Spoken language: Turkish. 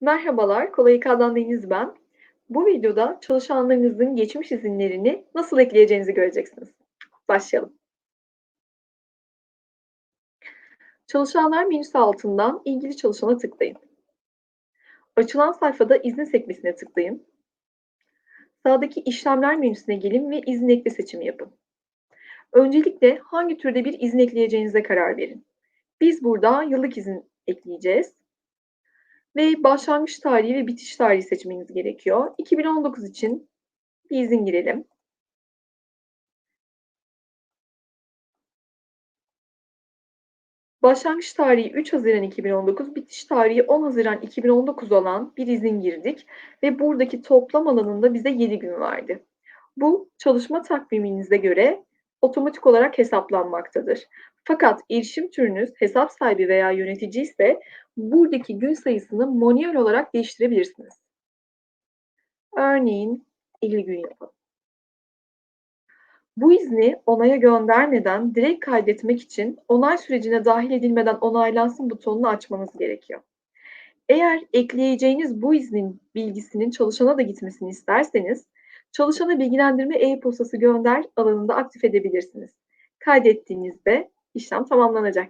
Merhabalar, Kolay İK'dan Deniz ben. Bu videoda çalışanlarınızın geçmiş izinlerini nasıl ekleyeceğinizi göreceksiniz. Başlayalım. Çalışanlar menüsü altından ilgili çalışana tıklayın. Açılan sayfada izin sekmesine tıklayın. Sağdaki işlemler menüsüne gelin ve izin ekle seçimi yapın. Öncelikle hangi türde bir izin ekleyeceğinize karar verin. Biz burada yıllık izin ekleyeceğiz. Ve başlangıç tarihi ve bitiş tarihi seçmeniz gerekiyor. 2019 için bir izin girelim. Başlangıç tarihi 3 Haziran 2019, bitiş tarihi 10 Haziran 2019 olan bir izin girdik ve buradaki toplam alanında bize 7 gün verdi. Bu çalışma takviminize göre otomatik olarak hesaplanmaktadır. Fakat erişim türünüz hesap sahibi veya yönetici ise buradaki gün sayısını manuel olarak değiştirebilirsiniz. Örneğin 50 gün yapalım. Bu izni onaya göndermeden direkt kaydetmek için onay sürecine dahil edilmeden onaylansın butonunu açmanız gerekiyor. Eğer ekleyeceğiniz bu iznin bilgisinin çalışana da gitmesini isterseniz çalışana bilgilendirme e-postası gönder alanında aktif edebilirsiniz. Kaydettiğinizde işlem tamamlanacak.